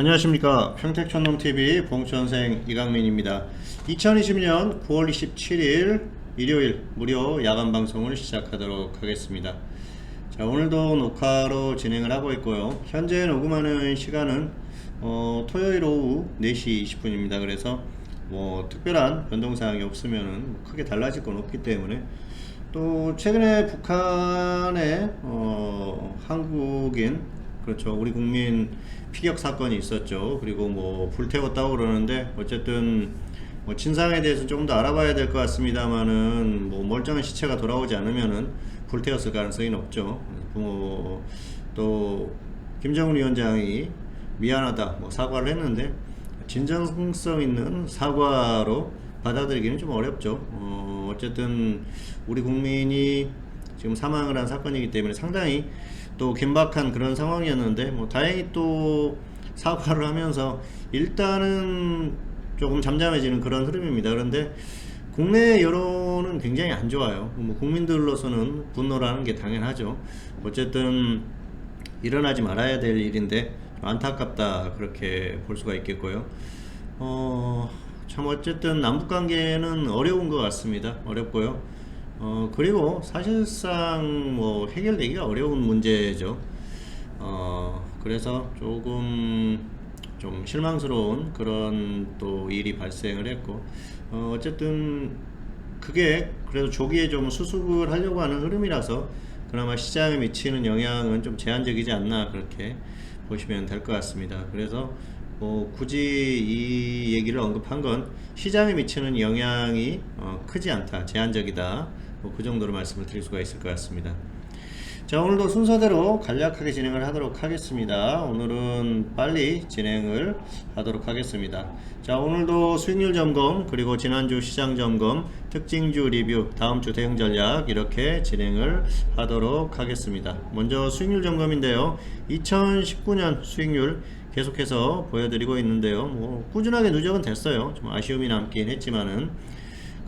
안녕하십니까. 평택촌놈TV 봉천생 이강민입니다. 2020년 9월 27일 일요일 무료 야간 방송을 시작하도록 하겠습니다. 자 오늘도 녹화로 진행을 하고 있고요. 현재 녹음하는 시간은 어, 토요일 오후 4시 20분입니다. 그래서 뭐 특별한 변동사항이 없으면 뭐 크게 달라질 건 없기 때문에 또 최근에 북한의 어, 한국인 그렇죠. 우리 국민 피격 사건이 있었죠. 그리고 뭐 불태웠다고 그러는데 어쨌든 뭐 진상에 대해서 조금 더 알아봐야 될 것 같습니다만은 뭐 멀쩡한 시체가 돌아오지 않으면은 불태웠을 가능성이 높죠. 뭐, 또 김정은 위원장이 미안하다 뭐 사과를 했는데 진정성 있는 사과로 받아들이기는 좀 어렵죠. 어, 어쨌든 우리 국민이 지금 사망을 한 사건이기 때문에 상당히 또 긴박한 그런 상황이었는데 뭐 다행히 또 사과를 하면서 일단은 조금 잠잠해지는 그런 흐름입니다. 그런데 국내 여론은 굉장히 안 좋아요. 뭐 국민들로서는 분노라는 게 당연하죠. 어쨌든 일어나지 말아야 될 일인데 좀 안타깝다 그렇게 볼 수가 있겠고요. 어, 참 어쨌든 남북 관계는 어려운 것 같습니다. 어렵고요. 어, 그리고 사실상 뭐 해결되기가 어려운 문제죠. 어, 그래서 조금 좀 실망스러운 그런 또 일이 발생을 했고, 어, 어쨌든 그게 그래도 조기에 좀 수습을 하려고 하는 흐름이라서 그나마 시장에 미치는 영향은 좀 제한적이지 않나 그렇게 보시면 될 것 같습니다. 그래서 뭐 굳이 이 얘기를 언급한 건 시장에 미치는 영향이 어, 크지 않다, 제한적이다. 뭐 그 정도로 말씀을 드릴 수가 있을 것 같습니다. 자 오늘도 순서대로 간략하게 진행을 하도록 하겠습니다. 오늘은 빨리 진행을 하도록 하겠습니다. 자 오늘도 수익률 점검 그리고 지난주 시장 점검 특징주 리뷰 다음주 대응 전략 이렇게 진행을 하도록 하겠습니다. 먼저 수익률 점검인데요. 2019년 수익률 계속해서 보여드리고 있는데요. 뭐 꾸준하게 누적은 됐어요. 좀 아쉬움이 남긴 했지만은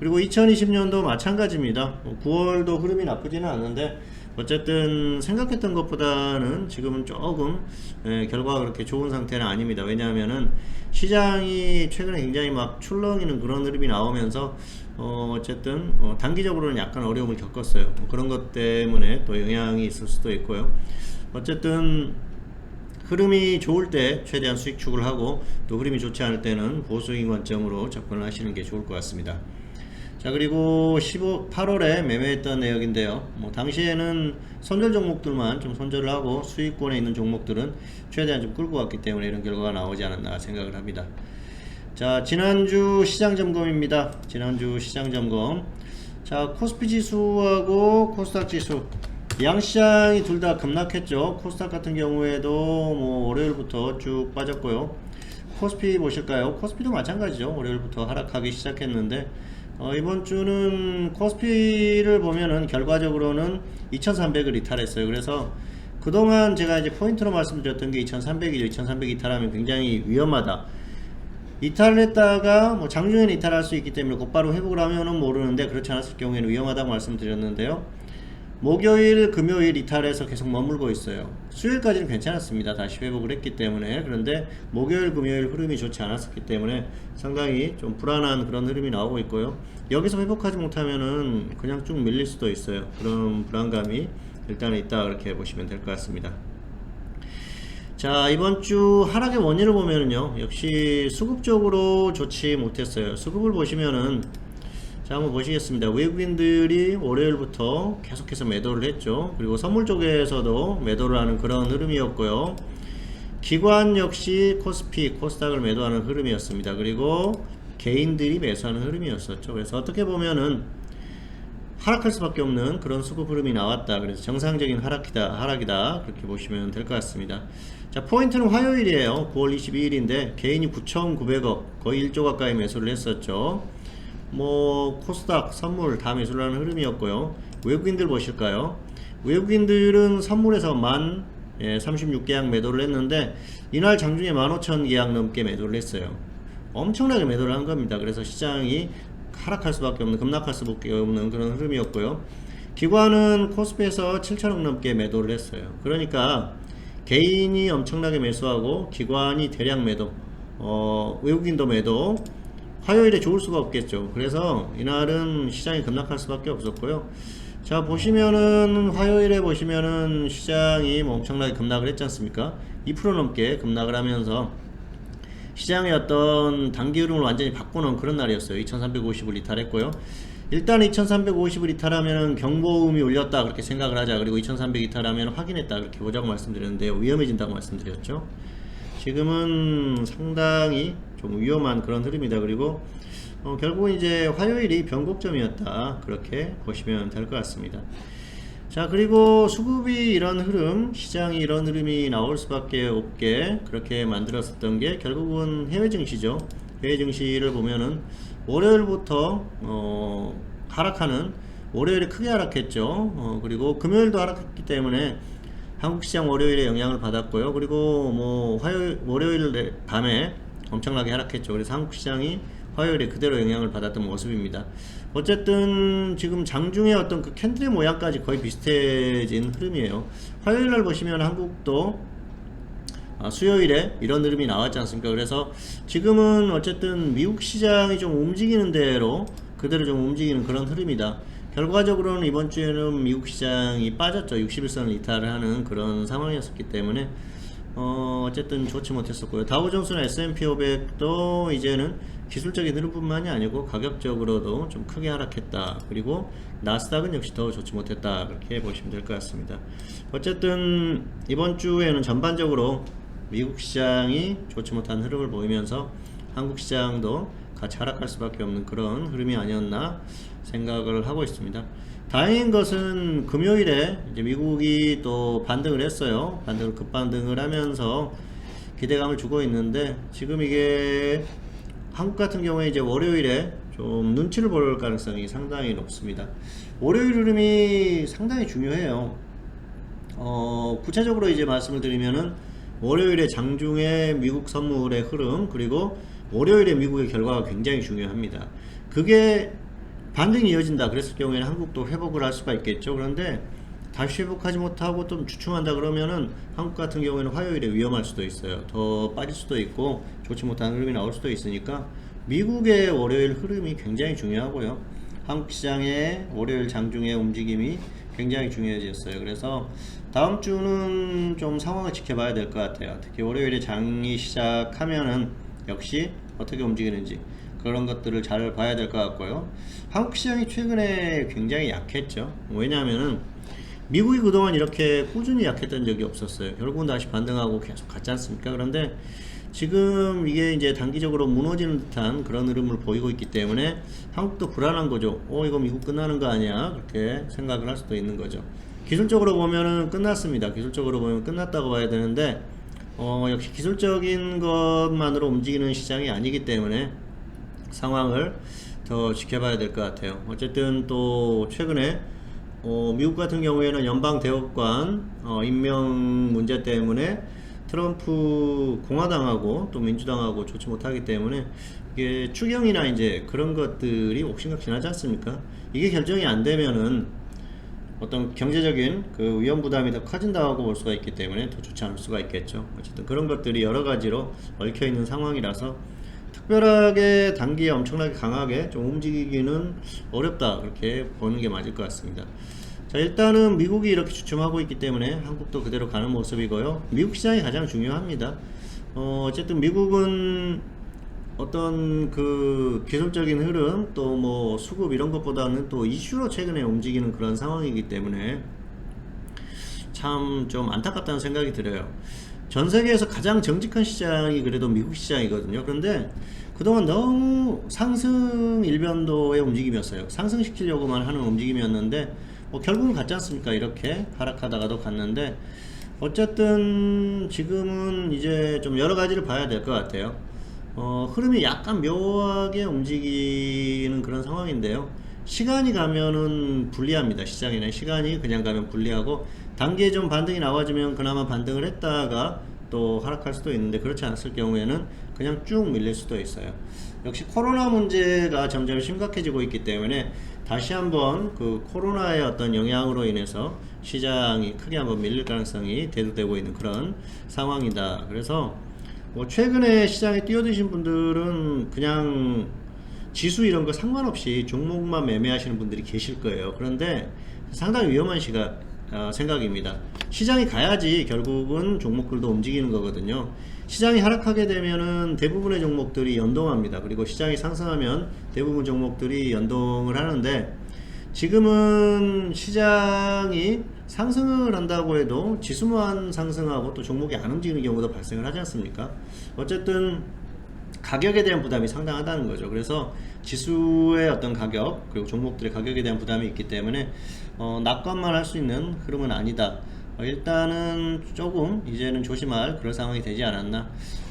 그리고 2020년도 마찬가지입니다 9월도 흐름이 나쁘지는 않은데 어쨌든 생각했던 것보다는 지금은 조금 예, 결과가 그렇게 좋은 상태는 아닙니다. 왜냐하면은 시장이 최근에 굉장히 막 출렁이는 그런 흐름이 나오면서 어, 어쨌든 어, 단기적으로는 약간 어려움을 겪었어요. 뭐 그런 것 때문에 또 영향이 있을 수도 있고요. 어쨌든 흐름이 좋을 때 최대한 수익 축을 하고 또 흐름이 좋지 않을 때는 보수익 관점으로 접근을 하시는 게 좋을 것 같습니다. 자 그리고 15, 8월에 매매했던 내역인데요. 뭐 당시에는 손절 종목들만 좀 손절을 하고 수익권에 있는 종목들은 최대한 좀 끌고 갔기 때문에 이런 결과가 나오지 않았나 생각을 합니다. 자 지난주 시장 점검입니다. 지난주 시장 점검. 자 코스피 지수하고 코스닥 지수. 양시장이 둘 다 급락했죠. 코스닥 같은 경우에도 뭐 월요일부터 쭉 빠졌고요. 코스피 보실까요? 코스피도 마찬가지죠. 월요일부터 하락하기 시작했는데 어, 이번 주는 코스피를 보면은 결과적으로는 2300을 이탈했어요. 그래서 그동안 제가 이제 포인트로 말씀드렸던 게 2300이죠. 2300 이탈하면 굉장히 위험하다. 이탈을 했다가 뭐 장중에는 이탈할 수 있기 때문에 곧바로 회복을 하면은 모르는데 그렇지 않았을 경우에는 위험하다고 말씀드렸는데요. 목요일, 금요일 이탈해서 계속 머물고 있어요. 수요일까지는 괜찮았습니다. 다시 회복을 했기 때문에. 그런데 목요일, 금요일 흐름이 좋지 않았었기 때문에 상당히 좀 불안한 그런 흐름이 나오고 있고요. 여기서 회복하지 못하면은 그냥 쭉 밀릴 수도 있어요. 그런 불안감이 일단은 있다 그렇게 보시면 될 것 같습니다. 자 이번 주 하락의 원인을 보면은요 역시 수급 적으로 좋지 못했어요 수급을 보시면은 자 한번 보시겠습니다 외국인들이 월요일부터 계속해서 매도를 했죠 그리고 선물 쪽에서도 매도를 하는 그런 흐름이었고요 기관 역시 코스피 코스닥을 매도하는 흐름이었습니다 그리고 개인들이 매수하는 흐름이었었죠 그래서 어떻게 보면은 하락할 수밖에 없는 그런 수급 흐름이 나왔다. 그래서 정상적인 하락이다, 하락이다. 그렇게 보시면 될 것 같습니다. 자, 포인트는 화요일이에요. 9월 22일인데, 개인이 9,900억, 거의 1조 가까이 매수를 했었죠. 뭐, 코스닥, 선물 다 매수를 하는 흐름이었고요. 외국인들 보실까요? 외국인들은 선물에서 만, 예, 36계약 매도를 했는데, 이날 장중에 15,000계약 넘게 매도를 했어요. 엄청나게 매도를 한 겁니다. 그래서 시장이 하락할 수밖에 없는 급락할 수밖에 없는 그런 흐름이었고요. 기관은 코스피에서 7천억 넘게 매도를 했어요. 그러니까 개인이 엄청나게 매수하고 기관이 대량 매도, 어, 외국인도 매도, 화요일에 좋을 수가 없겠죠. 그래서 이날은 시장이 급락할 수밖에 없었고요. 자 보시면은 화요일에 보시면은 시장이 뭐 엄청나게 급락을 했지 않습니까? 2% 넘게 급락을 하면서 시장의 어떤 단기 흐름을 완전히 바꾸는 그런 날이었어요. 2350을 이탈했고요. 일단 2350을 이탈하면 경보음이 울렸다 그렇게 생각을 하자. 그리고 2300 이탈하면 확인했다 그렇게 보자고 말씀드렸는데요. 위험해진다고 말씀드렸죠. 지금은 상당히 좀 위험한 그런 흐름이다. 그리고 어, 결국은 이제 화요일이 변곡점이었다. 그렇게 보시면 될 것 같습니다. 자, 그리고 수급이 이런 흐름, 시장이 이런 흐름이 나올 수밖에 없게 그렇게 만들었었던 게 결국은 해외 증시죠. 해외 증시를 보면은 월요일부터 어, 하락하는 월요일에 크게 하락했죠. 어, 그리고 금요일도 하락했기 때문에 한국 시장 월요일에 영향을 받았고요. 그리고 뭐 화요일 월요일 내- 밤에 엄청나게 하락했죠. 그래서 한국 시장이 화요일에 그대로 영향을 받았던 모습입니다. 어쨌든 지금 장중에 어떤 그 캔들의 모양까지 거의 비슷해진 흐름이에요. 화요일 날 보시면 한국도 아, 수요일에 이런 흐름이 나왔지 않습니까? 그래서 지금은 어쨌든 미국 시장이 좀 움직이는 대로 그대로 좀 움직이는 그런 흐름이다. 결과적으로는 이번 주에는 미국 시장이 빠졌죠. 61선을 이탈을 하는 그런 상황이었기 때문에 어, 어쨌든 좋지 못했었고요. 다우존스나 S&P 500도 이제는 기술적인 흐름뿐만이 아니고 가격적으로도 좀 크게 하락했다. 그리고 나스닥은 역시 더 좋지 못했다. 그렇게 보시면 될 것 같습니다. 어쨌든 이번 주에는 전반적으로 미국 시장이 좋지 못한 흐름을 보이면서 한국 시장도 같이 하락할 수밖에 없는 그런 흐름이 아니었나 생각을 하고 있습니다. 다행인 것은 금요일에 이제 미국이 또 반등을 했어요. 반등을 급반등을 하면서 기대감을 주고 있는데 지금 이게 한국 같은 경우에 이제 월요일에 좀 눈치를 볼 가능성이 상당히 높습니다. 월요일 흐름이 상당히 중요해요. 어, 구체적으로 이제 말씀을 드리면은 월요일에 장중에 미국 선물의 흐름 그리고 월요일에 미국의 결과가 굉장히 중요합니다. 그게 반등이 이어진다 그랬을 경우에는 한국도 회복을 할 수가 있겠죠. 그런데 다시 회복하지 못하고 좀 주춤한다 그러면은 한국 같은 경우에는 화요일에 위험할 수도 있어요. 더 빠질 수도 있고 좋지 못한 흐름이 나올 수도 있으니까 미국의 월요일 흐름이 굉장히 중요하고요. 한국 시장의 월요일 장중의 움직임이 굉장히 중요해졌어요. 그래서 다음 주는 좀 상황을 지켜봐야 될 것 같아요. 특히 월요일에 장이 시작하면은 역시 어떻게 움직이는지 그런 것들을 잘 봐야 될 것 같고요. 한국 시장이 최근에 굉장히 약했죠. 왜냐하면은 미국이 그동안 이렇게 꾸준히 약했던 적이 없었어요. 결국은 다시 반등하고 계속 갔지 않습니까? 그런데 지금 이게 이제 단기적으로 무너지는 듯한 그런 흐름을 보이고 있기 때문에 한국도 불안한 거죠. 어, 이거 미국 끝나는 거 아니야? 그렇게 생각을 할 수도 있는 거죠. 기술적으로 보면은 끝났습니다. 기술적으로 보면 끝났다고 봐야 되는데, 어, 역시 기술적인 것만으로 움직이는 시장이 아니기 때문에 상황을 더 지켜봐야 될 것 같아요. 어쨌든 또 최근에 어, 미국 같은 경우에는 연방 대법관 어, 임명 문제 때문에 트럼프 공화당하고 또 민주당하고 좋지 못하기 때문에 이게 추경이나 이제 그런 것들이 옥신각신하지 않습니까? 이게 결정이 안 되면은 어떤 경제적인 그 위험 부담이 더 커진다고 볼 수가 있기 때문에 더 좋지 않을 수가 있겠죠. 어쨌든 그런 것들이 여러 가지로 얽혀 있는 상황이라서 특별하게 단기에 엄청나게 강하게 좀 움직이기는 어렵다 그렇게 보는 게 맞을 것 같습니다. 자 일단은 미국이 이렇게 주춤하고 있기 때문에 한국도 그대로 가는 모습이고요. 미국 시장이 가장 중요합니다. 어, 어쨌든 미국은 어떤 그 기술적인 흐름 또 뭐 수급 이런 것보다는 또 이슈로 최근에 움직이는 그런 상황이기 때문에 참 좀 안타깝다는 생각이 들어요. 전 세계에서 가장 정직한 시장이 그래도 미국 시장이거든요. 그런데 그동안 너무 상승 일변도의 움직임이었어요. 상승시키려고만 하는 움직임이었는데 뭐 결국은 갔지 않습니까? 이렇게 하락하다가도 갔는데 어쨌든 지금은 이제 좀 여러 가지를 봐야 될 것 같아요. 어, 흐름이 약간 묘하게 움직이는 그런 상황인데요. 시간이 가면은 불리합니다. 시장에는 시간이 그냥 가면 불리하고 단기에 좀 반등이 나와주면 그나마 반등을 했다가 또 하락할 수도 있는데 그렇지 않았을 경우에는 그냥 쭉 밀릴 수도 있어요. 역시 코로나 문제가 점점 심각해지고 있기 때문에 다시 한번 그 코로나의 어떤 영향으로 인해서 시장이 크게 한번 밀릴 가능성이 대두되고 있는 그런 상황이다. 그래서 뭐 최근에 시장에 뛰어드신 분들은 그냥 지수 이런 거 상관없이 종목만 매매하시는 분들이 계실 거예요. 그런데 상당히 위험한 시각 어, 생각입니다. 시장이 가야지 결국은 종목들도 움직이는 거거든요. 시장이 하락하게 되면은 대부분의 종목들이 연동합니다. 그리고 시장이 상승하면 대부분 종목들이 연동을 하는데 지금은 시장이 상승을 한다고 해도 지수만 상승하고 또 종목이 안 움직이는 경우도 발생을 하지 않습니까? 어쨌든 가격에 대한 부담이 상당하다는 거죠. 그래서 지수의 어떤 가격 그리고 종목들의 가격에 대한 부담이 있기 때문에 어, 낙관만 할 수 있는 흐름은 아니다. 어, 일단은 조금 이제는 조심할 그런 상황이 되지 않았나.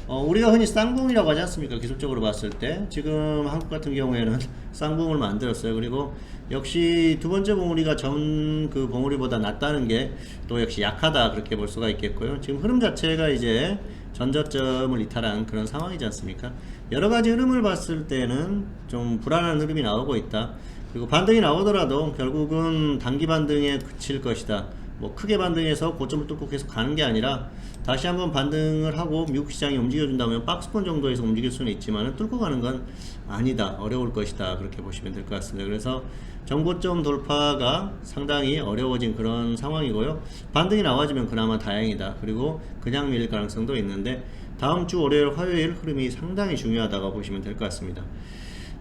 어, 우리가 흔히 쌍봉이라고 하지 않습니까? 기술적으로 봤을 때 지금 한국 같은 경우에는 쌍봉을 만들었어요. 그리고 역시 두 번째 봉우리가 전 그 봉우리보다 낫다는 게 또 역시 약하다 그렇게 볼 수가 있겠고요. 지금 흐름 자체가 이제 전저점을 이탈한 그런 상황이지 않습니까? 여러 가지 흐름을 봤을 때는 좀 불안한 흐름이 나오고 있다. 그리고 반등이 나오더라도 결국은 단기 반등에 그칠 것이다. 뭐 크게 반등해서 고점을 뚫고 계속 가는 게 아니라 다시 한번 반등을 하고 미국 시장이 움직여준다면 박스권 정도에서 움직일 수는 있지만 뚫고 가는 건 아니다. 어려울 것이다. 그렇게 보시면 될 것 같습니다. 그래서 정고점 돌파가 상당히 어려워진 그런 상황이고요. 반등이 나와주면 그나마 다행이다. 그리고 그냥 밀릴 가능성도 있는데 다음 주 월요일, 화요일 흐름이 상당히 중요하다고 보시면 될 것 같습니다.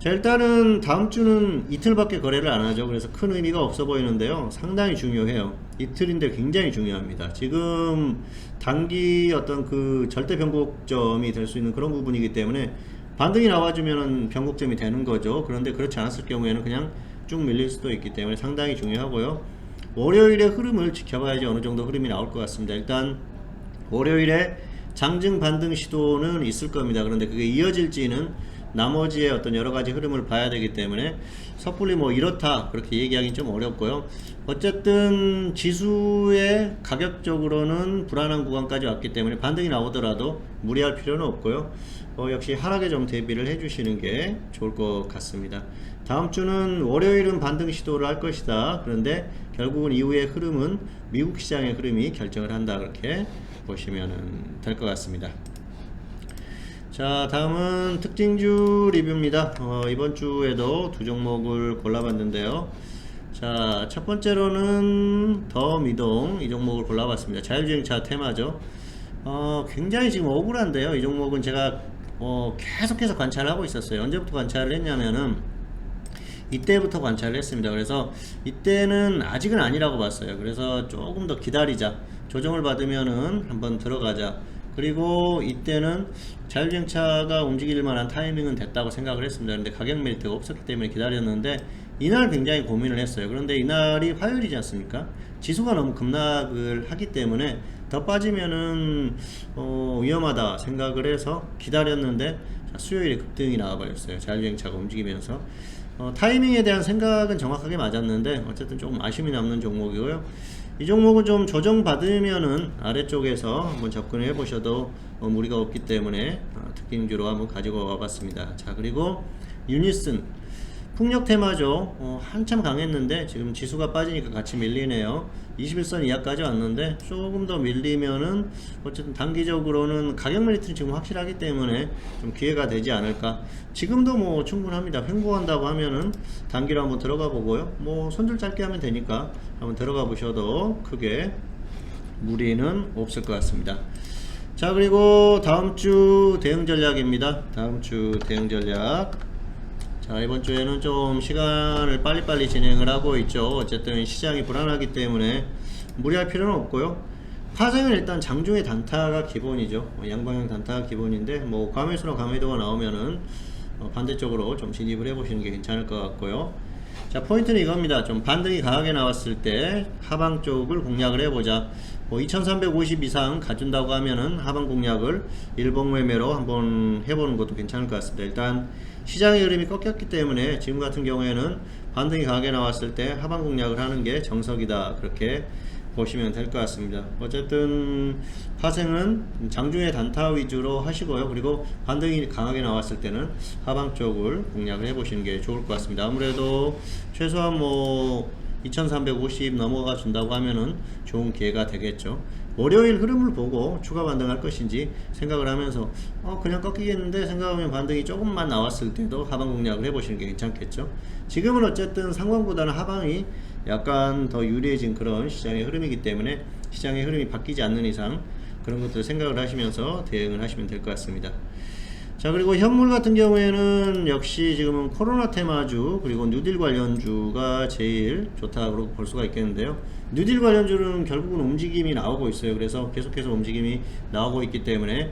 자 일단은 다음 주는 이틀밖에 거래를 안 하죠. 그래서 큰 의미가 없어 보이는데요. 상당히 중요해요. 이틀인데 굉장히 중요합니다. 지금 단기 어떤 그 절대 변곡점이 될 수 있는 그런 부분이기 때문에 반등이 나와주면은 변곡점이 되는 거죠. 그런데 그렇지 않았을 경우에는 그냥 쭉 밀릴 수도 있기 때문에 상당히 중요하고요. 월요일의 흐름을 지켜봐야지 어느 정도 흐름이 나올 것 같습니다. 일단 월요일에 장증 반등 시도는 있을 겁니다. 그런데 그게 이어질지는 나머지의 어떤 여러 가지 흐름을 봐야 되기 때문에 섣불리 뭐 이렇다 그렇게 얘기하기 좀 어렵고요. 어쨌든 지수의 가격적으로는 불안한 구간까지 왔기 때문에 반등이 나오더라도 무리할 필요는 없고요. 어, 역시 하락에 좀 대비를 해주시는 게 좋을 것 같습니다. 다음 주는 월요일은 반등 시도를 할 것이다. 그런데 결국은 이후의 흐름은 미국 시장의 흐름이 결정을 한다. 그렇게 보시면 될 것 같습니다. 자 다음은 특징주 리뷰입니다. 어, 이번 주에도 두 종목을 골라봤는데요. 자 첫 번째로는 더 미동 이 종목을 골라봤습니다. 자율주행차 테마죠. 어, 굉장히 지금 억울한데요. 이 종목은 제가 어, 계속해서 관찰을 하고 있었어요. 언제부터 관찰을 했냐면은 이때부터 관찰을 했습니다. 그래서 이때는 아직은 아니라고 봤어요. 그래서 조금 더 기다리자. 조정을 받으면은 한번 들어가자 그리고 이때는 자율주행차가 움직일 만한 타이밍은 됐다고 생각을 했습니다. 그런데 가격 메리트가 없었기 때문에 기다렸는데 이날 굉장히 고민을 했어요. 그런데 이날이 화요일이지 않습니까? 지수가 너무 급락을 하기 때문에 더 빠지면은 어, 위험하다 생각을 해서 기다렸는데 자, 수요일에 급등이 나와버렸어요. 자율주행차가 움직이면서 어, 타이밍에 대한 생각은 정확하게 맞았는데 어쨌든 조금 아쉬움이 남는 종목이고요. 이 종목은 좀 조정받으면은 아래쪽에서 한번 접근을 해보셔도 어, 무리가 없기 때문에 어, 특징주로 한번 가지고 와봤습니다. 자 그리고 유니슨 풍력 테마죠. 어, 한참 강했는데 지금 지수가 빠지니까 같이 밀리네요. 21선 이하까지 왔는데 조금 더 밀리면은 어쨌든 단기적으로는 가격 메리트는 지금 확실하기 때문에 좀 기회가 되지 않을까. 지금도 뭐 충분합니다. 횡보한다고 하면은 단기로 한번 들어가 보고요. 뭐 손절 짧게 하면 되니까 한번 들어가 보셔도 크게 무리는 없을 것 같습니다. 자 그리고 다음 주 대응 전략입니다. 다음 주 대응 전략. 자 이번 주에는 좀 시간을 빨리빨리 진행을 하고 있죠. 어쨌든 시장이 불안하기 때문에 무리할 필요는 없고요. 파생은 일단 장중의 단타가 기본이죠. 뭐 양방향 단타가 기본인데 뭐 과매수나 과매도가 나오면은 어, 반대쪽으로 좀 진입을 해 보시는 게 괜찮을 것 같고요. 자 포인트는 이겁니다. 좀 반등이 강하게 나왔을 때 하방 쪽을 공략을 해보자. 뭐 2350 이상 가준다고 하면은 하방 공략을 일봉 매매로 한번 해보는 것도 괜찮을 것 같습니다. 일단 시장의 흐름이 꺾였기 때문에 지금 같은 경우에는 반등이 강하게 나왔을 때 하방 공략을 하는 게 정석이다 그렇게 보시면 될 것 같습니다. 어쨌든 파생은 장중에 단타 위주로 하시고요. 그리고 반등이 강하게 나왔을 때는 하방 쪽을 공략을 해 보시는 게 좋을 것 같습니다. 아무래도 최소한 뭐 2350 넘어가 준다고 하면은 좋은 기회가 되겠죠. 월요일 흐름을 보고 추가 반등할 것인지 생각을 하면서 어 그냥 꺾이겠는데 생각하면 반등이 조금만 나왔을 때도 하방 공략을 해보시는 게 괜찮겠죠. 지금은 어쨌든 상방보다는 하방이 약간 더 유리해진 그런 시장의 흐름이기 때문에 시장의 흐름이 바뀌지 않는 이상 그런 것들 생각을 하시면서 대응을 하시면 될 것 같습니다. 자 그리고 현물 같은 경우에는 역시 지금은 코로나 테마주 그리고 뉴딜 관련주가 제일 좋다고 볼 수가 있겠는데요 뉴딜 관련주는 결국은 움직임이 나오고 있어요 그래서 계속해서 움직임이 나오고 있기 때문에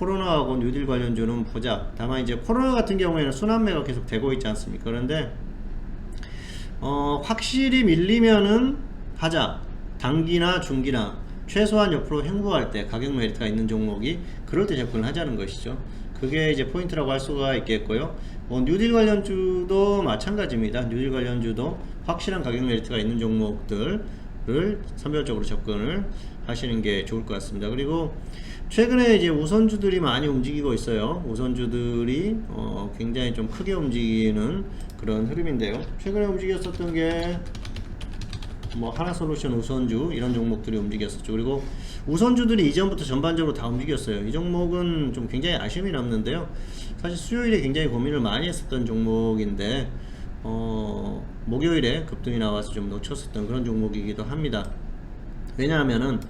코로나하고 뉴딜 관련주는 보자 다만 이제 코로나 같은 경우에는 순환매가 계속 되고 있지 않습니까 그런데 어, 확실히 밀리면은 하자. 단기나 중기나 최소한 옆으로 횡보할 때 가격 메리트가 있는 종목이 그럴 때 접근을 하자는 것이죠. 그게 이제 포인트라고 할 수가 있겠고요. 뭐 뉴딜 관련주도 마찬가지입니다. 뉴딜 관련주도 확실한 가격 메리트가 있는 종목들을 선별적으로 접근을 하시는 게 좋을 것 같습니다. 그리고 최근에 이제 우선주들이 많이 움직이고 있어요. 우선주들이 어 굉장히 좀 크게 움직이는 그런 흐름인데요. 최근에 움직였었던 게 뭐 하나솔루션 우선주 이런 종목들이 움직였었죠. 그리고 우선주들이 이전부터 전반적으로 다 움직였어요. 이 종목은 좀 굉장히 아쉬움이 남는데요. 사실 수요일에 굉장히 고민을 많이 했었던 종목인데 어 목요일에 급등이 나와서 좀 놓쳤었던 그런 종목이기도 합니다. 왜냐하면은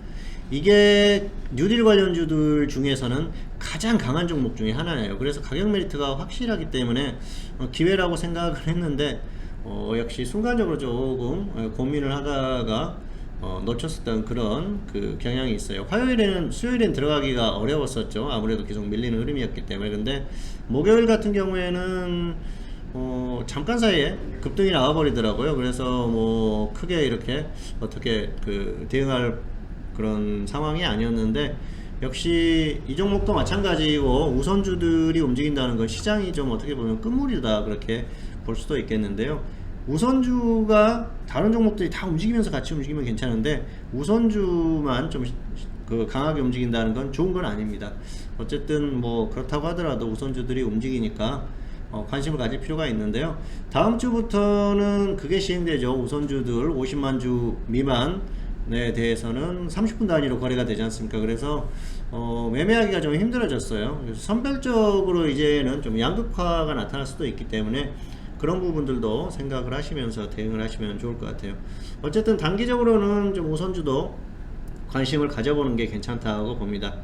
이게 뉴딜 관련주들 중에서는 가장 강한 종목 중에 하나예요. 그래서 가격 메리트가 확실하기 때문에 어, 기회라고 생각을 했는데 어, 역시 순간적으로 조금 어, 고민을 하다가 어, 놓쳤었던 그런 그 경향이 있어요. 화요일에는 수요일엔 들어가기가 어려웠었죠. 아무래도 계속 밀리는 흐름이었기 때문에. 근데 목요일 같은 경우에는 어, 잠깐 사이에 급등이 나와버리더라고요. 그래서 뭐 크게 이렇게 어떻게 그 대응할 그런 상황이 아니었는데 역시 이 종목도 마찬가지고 우선주들이 움직인다는 건 시장이 좀 어떻게 보면 끝물이다 그렇게 볼 수도 있겠는데요. 우선주가 다른 종목들이 다 움직이면서 같이 움직이면 괜찮은데 우선주만 좀 그 강하게 움직인다는 건 좋은 건 아닙니다. 어쨌든 뭐 그렇다고 하더라도 우선주들이 움직이니까 어, 관심을 가질 필요가 있는데요. 다음 주부터는 그게 시행되죠. 우선주들 50만 주 미만 에 대해서는 30분 단위로 거래가 되지 않습니까? 그래서 어, 매매하기가 좀 힘들어졌어요. 선별적으로 이제는 좀 양극화가 나타날 수도 있기 때문에 그런 부분들도 생각을 하시면서 대응을 하시면 좋을 것 같아요. 어쨌든 단기적으로는 좀 우선주도 관심을 가져보는 게 괜찮다고 봅니다.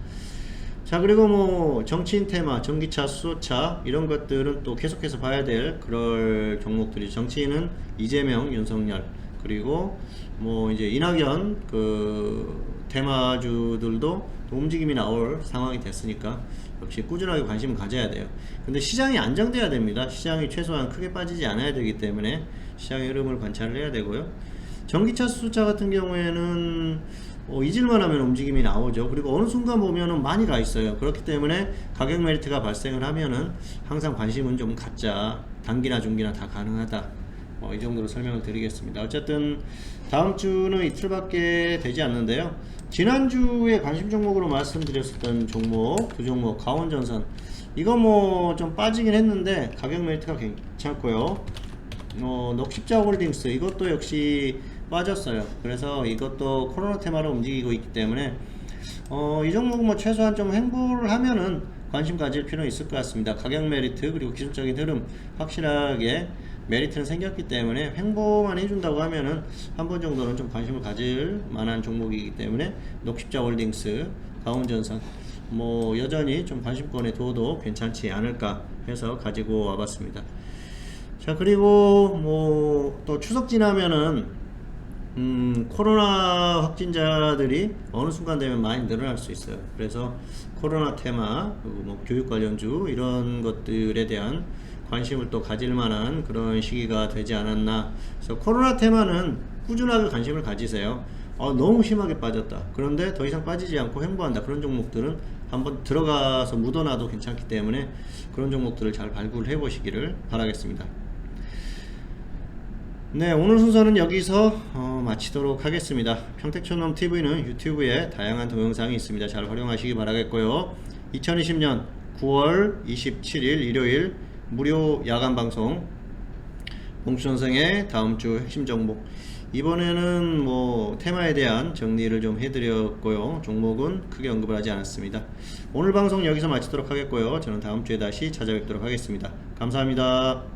자 그리고 뭐 정치인 테마, 전기차, 수소차 이런 것들은 또 계속해서 봐야 될 그럴 종목들이 정치인은 이재명, 윤석열 그리고 뭐 이제 이낙연 그 테마주들도 또 움직임이 나올 상황이 됐으니까 역시 꾸준하게 관심을 가져야 돼요. 근데 시장이 안정돼야 됩니다. 시장이 최소한 크게 빠지지 않아야 되기 때문에 시장의 흐름을 관찰을 해야 되고요. 전기차, 수소차 같은 경우에는 어, 잊을만 하면 움직임이 나오죠. 그리고 어느 순간 보면은 많이 가 있어요. 그렇기 때문에 가격 메리트가 발생을 하면은 항상 관심은 좀 갖자. 단기나 중기나 다 가능하다. 어, 이 정도로 설명을 드리겠습니다. 어쨌든 다음 주는 이틀밖에 되지 않는데요. 지난주에 관심 종목으로 말씀드렸었던 종목 두 종목 강원전선 이거 뭐 좀 빠지긴 했는데 가격 메리트가 괜찮고요. 어, 넉십자 홀딩스 이것도 역시 빠졌어요. 그래서 이것도 코로나 테마로 움직이고 있기 때문에 어, 이 종목은 뭐 최소한 좀 행보를 하면은 관심 가질 필요는 있을 것 같습니다. 가격 메리트 그리고 기술적인 흐름 확실하게 메리트는 생겼기 때문에 횡보만 해준다고 하면은 한 번 정도는 좀 관심을 가질 만한 종목이기 때문에 녹십자 홀딩스, 가온전선 뭐 여전히 좀 관심권에 둬도 괜찮지 않을까 해서 가지고 와봤습니다. 자 그리고 뭐 또 추석 지나면은 음, 코로나 확진자들이 어느 순간 되면 많이 늘어날 수 있어요. 그래서 코로나 테마, 뭐 교육 관련주 이런 것들에 대한 관심을 또 가질 만한 그런 시기가 되지 않았나. 그래서 코로나 테마는 꾸준하게 관심을 가지세요. 어, 너무 심하게 빠졌다. 그런데 더 이상 빠지지 않고 횡보한다. 그런 종목들은 한번 들어가서 묻어놔도 괜찮기 때문에 그런 종목들을 잘 발굴해 보시기를 바라겠습니다. 네, 오늘 순서는 여기서 어, 마치도록 하겠습니다. 평택촌놈 TV는 유튜브에 다양한 동영상이 있습니다. 잘 활용하시기 바라겠고요. 2020년 9월 27일 일요일 무료 야간 방송. 봉춘선생의 다음 주 핵심 종목. 이번에는 뭐 테마에 대한 정리를 좀 해드렸고요. 종목은 크게 언급을 하지 않았습니다. 오늘 방송 여기서 마치도록 하겠고요. 저는 다음 주에 다시 찾아뵙도록 하겠습니다. 감사합니다